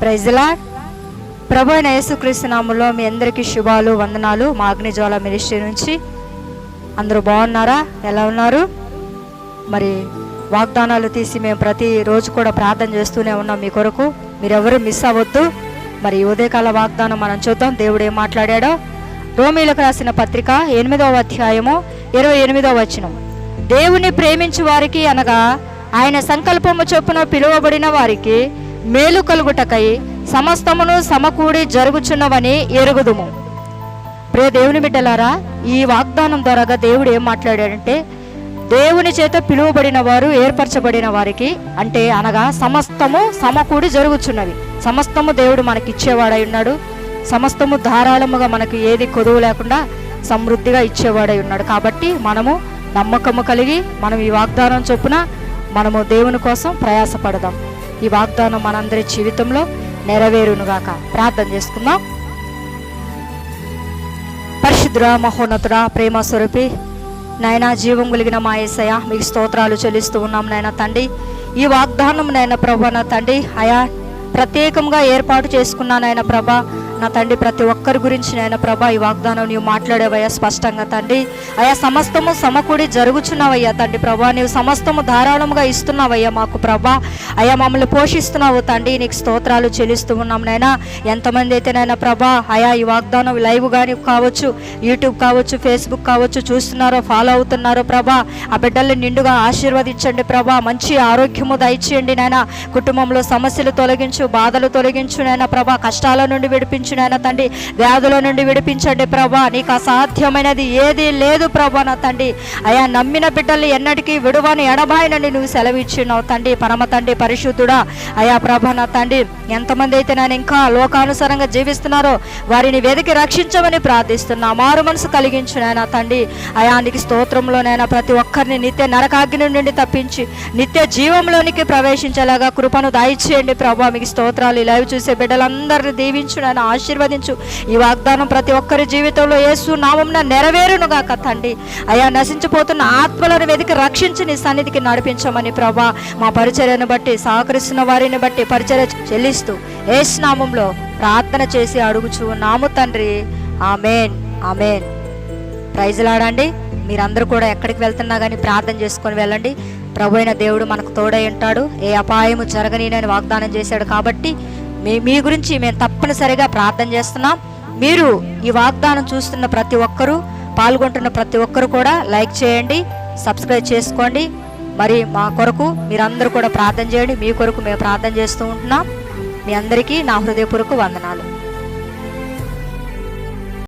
ప్రైజ్లా ప్రభు అయిన యేసుక్రీస్తు నామంలో మీ అందరికీ శుభాలు వందనాలు. మా అగ్నిజ్వాల మినిస్ట్రీ నుంచి అందరూ బాగున్నారా? ఎలా ఉన్నారు? మరి వాగ్దానాలు తీసి మేము ప్రతి రోజు కూడా ప్రార్థన చేస్తూనే ఉన్నాం మీ కొరకు. మీరెవరు మిస్ అవ్వద్దు. మరి ఉదయకాల వాగ్దానం మనం చూద్దాం. దేవుడు ఏం మాట్లాడాడో? రోమీలకు రాసిన పత్రిక ఎనిమిదవ అధ్యాయము ఇరవై ఎనిమిదవ వచనం. దేవుని ప్రేమించు వారికి అనగా ఆయన సంకల్పము చొప్పున పిలువబడిన వారికి మేలు కలుగుటకై సమస్తమును సమకూడి జరుగుచున్నవని ఎరుగుదుము. ప్రే దేవుని బిడ్డలారా ఈ వాగ్దానం ద్వారాగా దేవుడు ఏం మాట్లాడాడంటే దేవుని చేత పిలువబడిన వారు ఏర్పరచబడిన వారికి అంటే అనగా సమస్తము సమకూడి జరుగుచున్నవి. సమస్తము దేవుడు మనకి ఇచ్చేవాడై ఉన్నాడు. సమస్తము ధారాళముగా మనకు ఏది కొదువు లేకుండా సమృద్ధిగా ఇచ్చేవాడై ఉన్నాడు. కాబట్టి మనము నమ్మకము కలిగి మనం ఈ వాగ్దానం చొప్పున మనము దేవుని కోసం ప్రయాసపడదాం. ఈ వాగ్దానం మనందరి జీవితంలో నెరవేరునుగాక. ప్రార్థన చేసుకుందాం. పరిశుద్ర మహోన్నతుడ ప్రేమ స్వరూపి నాయన జీవం కలిగిన మా ఏసయ మీకు స్తోత్రాలు చెల్లిస్తూ ఉన్నాం నాయన తండ్రి. ఈ వాగ్దానం నాయన ప్రభ నా తండ్రి. అయా ప్రత్యేకంగా ఏర్పాటు చేసుకున్నా నాయన ప్రభా. నా తండ్రి ప్రతి ఒక్కరి గురించి నాయన ప్రభా ఈ వాగ్దానం నీవు మాట్లాడేవయ్యా స్పష్టంగా తండ్రి. అయా సమస్తము సమకూడి జరుగుచున్నావయ్యా తండ్రి ప్రభా. నీవు సమస్తము ధారాళముగా ఇస్తున్నావయ్యా మాకు ప్రభా. అయా మమ్మల్ని పోషిస్తున్నావు తండ్రి. నీకు స్తోత్రాలు చెల్లిస్తూ ఉన్నాం నాయన. ఎంతమంది అయితే నాయన ప్రభా అయా ఈ వాగ్దానం లైవ్ కానీ కావచ్చు యూట్యూబ్ కావచ్చు ఫేస్బుక్ కావచ్చు చూస్తున్నారో ఫాలో అవుతున్నారో ప్రభా. ఆ బిడ్డల్ని నిండుగా ఆశీర్వదించండి ప్రభా. మంచి ఆరోగ్యము దయచేయండి నాయన. కుటుంబంలో సమస్యలు తొలగించు బాధలు తొలగించు నాయన ప్రభా. కష్టాల నుండి విడిపించు నాయన తండ్రి. వ్యాధుల నుండి విడిపించండి ప్రభా. నీకు అసాధ్యమైనది ఏది లేదు ప్రభా నా తండ్రి. అయా నమ్మిన బిడ్డల్ని ఎన్నటికీ విడువని ఎడబాయినని నువ్వు సెలవిచ్చినావు తండ్రి. పరమ తండ్రి పరిశుద్ధుడా. అయా ప్రభా నా తండ్రి ఎంతమంది అయితే నేను ఇంకా లోకానుసారంగా జీవిస్తున్నారో వారిని వెతికి రక్షించమని ప్రార్థిస్తున్నా. మారు మనసు కలిగించు నాయన తండ్రి అయానికి స్తోత్రంలోనైనా ప్రతి ఒక్కరిని నిత్య నరకాగ్ని నుండి తప్పించి నిత్య జీవంలోనికి ప్రవేశించేలాగా కృపను దయచేయండి ప్రభా. మీకు స్తోత్రాలు ఇలా లైవ్ చూసే బిడ్డలందరినీ దీవించు ఆశ ఆశీర్వదించు. ఈ వాగ్దానం ప్రతి ఒక్కరి జీవితంలో యేసు నామంన నెరవేరునుగాక తండ్రి. అయా నశించిపోతున్న ఆత్మలను వెతికి రక్షించి నీ సన్నిధికి నడిపించమని ప్రభా మా పరిచర్యను బట్టి సహకరిస్తున్న వారిని బట్టి పరిచర్య చెల్లిస్తూ యేసు నామంలో ప్రార్థన చేసి అడుగుచు నాము తండ్రి. Amen amen. ప్రైజ్లాడండి మీరందరూ కూడా ఎక్కడికి వెళ్తున్నా కానీ ప్రార్థన చేసుకొని వెళ్ళండి. ప్రభు అయిన దేవుడు మనకు తోడై ఉంటాడు. ఏ అపాయము జరగనీనని వాగ్దానం చేశాడు కాబట్టి మీ మీ గురించి మేము తప్పనిసరిగా ప్రార్థన చేస్తున్నాం. మీరు ఈ వాగ్దానం చూస్తున్న ప్రతి ఒక్కరూ పాల్గొంటున్న ప్రతి ఒక్కరు కూడా లైక్ చేయండి సబ్స్క్రైబ్ చేసుకోండి. మరి మా కొరకు మీరందరూ కూడా ప్రార్థన చేయండి. మీ కొరకు మేము ప్రార్థన చేస్తూ ఉంటున్నాం. మీ అందరికీ నా హృదయపూర్వక వందనాలు.